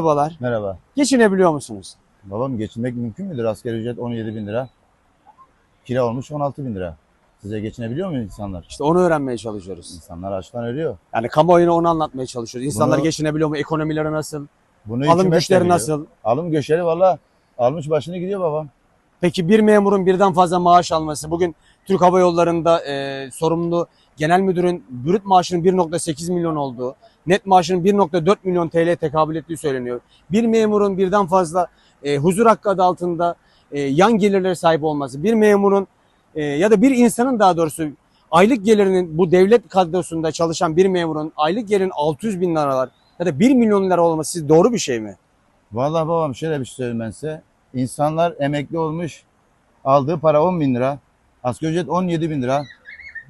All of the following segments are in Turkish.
Merhabalar. Merhaba. Geçinebiliyor musunuz? Babam geçinmek mümkün müdür? Asgari ücret 17 bin lira. Kira olmuş 16 bin lira. Size geçinebiliyor mu insanlar? İşte onu öğrenmeye çalışıyoruz. İnsanlar açtan ölüyor. Yani kamuoyuna onu anlatmaya çalışıyoruz. İnsanlar Bunu- geçinebiliyor mu? Ekonomileri nasıl? Bunu Alım hükümet de güçleri biliyor. nasıl? Alım güçleri valla almış başını gidiyor babam. Peki bir memurun birden fazla maaş alması bugün Türk Hava Yolları'nda e, sorumlu genel müdürün brüt maaşının 1.8 milyon olduğu, net maaşının 1.4 milyon TL tekabül ettiği söyleniyor. Bir memurun birden fazla e, huzur hakkı adı altında e, yan gelirlere sahip olması, bir memurun e, ya da bir insanın daha doğrusu aylık gelirinin bu devlet kadrosunda çalışan bir memurun aylık gelirinin 600 bin liralar ya da 1 milyon lira olması doğru bir şey mi? Valla babam şöyle bir şey söyleyeyim ben size. İnsanlar emekli olmuş aldığı para 10 bin lira. Asgari ücret 17 bin lira.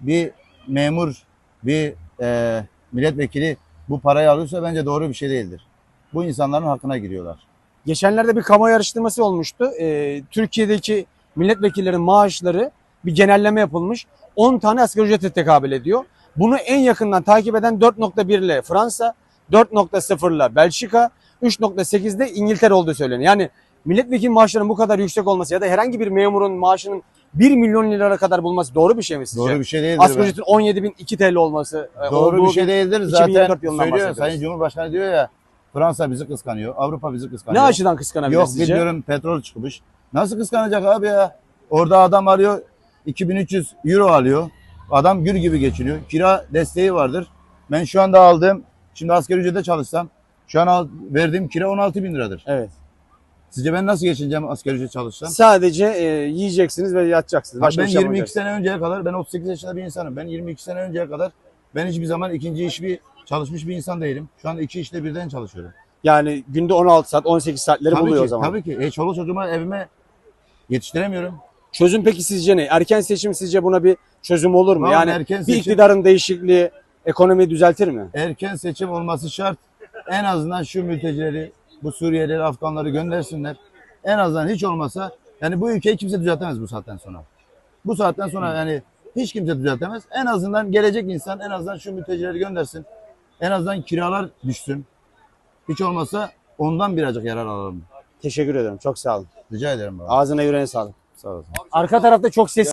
Bir memur, bir e, milletvekili bu parayı alıyorsa bence doğru bir şey değildir. Bu insanların hakkına giriyorlar. Geçenlerde bir kamuoyu araştırması olmuştu. Ee, Türkiye'deki milletvekillerinin maaşları bir genelleme yapılmış. 10 tane asgari ücrete tekabül ediyor. Bunu en yakından takip eden 4.1 ile Fransa, 4.0 ile Belçika, 3.8 ile İngiltere olduğu söyleniyor. Yani milletvekili maaşlarının bu kadar yüksek olması ya da herhangi bir memurun maaşının 1 milyon lira kadar bulması doğru bir şey mi sizce? Doğru bir şey değildir. Asgari ücretin 17.002 TL olması. e, Doğru bir şey değildir. 2024 Zaten söylüyor. Sayın Cumhurbaşkanı diyor ya Fransa bizi kıskanıyor, Avrupa bizi Ne kıskanıyor. açıdan kıskanabilir Yok sizce? biliyorum petrol çıkmış. Nasıl kıskanacak abi ya? Orada adam arıyor 2300 euro alıyor. Adam gül gibi geçiniyor. Kira desteği vardır. Ben şu anda aldığım, şimdi asgari ücrete çalışsam şu an verdiğim kira 16 bin liradır. Evet. Sizce ben nasıl geçineceğim asgari ücret çalışsam? Sadece e, yiyeceksiniz ve yatacaksınız. Bak Başka ben bir şey 22 yapmayacaksınız. sene önceye kadar, ben 38 yaşında bir insanım. Ben 22 sene önceye kadar ben hiçbir zaman ikinci iş bir çalışmış bir insan değilim. Şu anda iki işte birden çalışıyorum. Yani günde 16 saat, 18 saatleri buluyor ki, o zaman. Tabii ki. E, çoluk çocuğuma evime yetiştiremiyorum. Çözüm peki sizce ne? Erken seçim sizce buna bir çözüm olur mu? Tamam, yani erken bir seçim- iktidarın değişikliği ekonomiyi düzeltir mi? erken seçim olması şart. En azından şu mültecileri, bu Suriyelileri, Afganları göndersinler. En azından hiç olmasa yani bu ülkeyi kimse düzeltemez bu saatten sonra. Bu saatten sonra yani hiç kimse düzeltemez. En azından gelecek insan en azından şu mültecileri göndersin. En azından kiralar düşsün. Hiç olmasa ondan birazcık yarar alalım. Teşekkür ederim. Çok sağ olun. Rica ederim baba. Ağzına yüreğine sağlık. Sağ olasın. Arka tarafta çok ses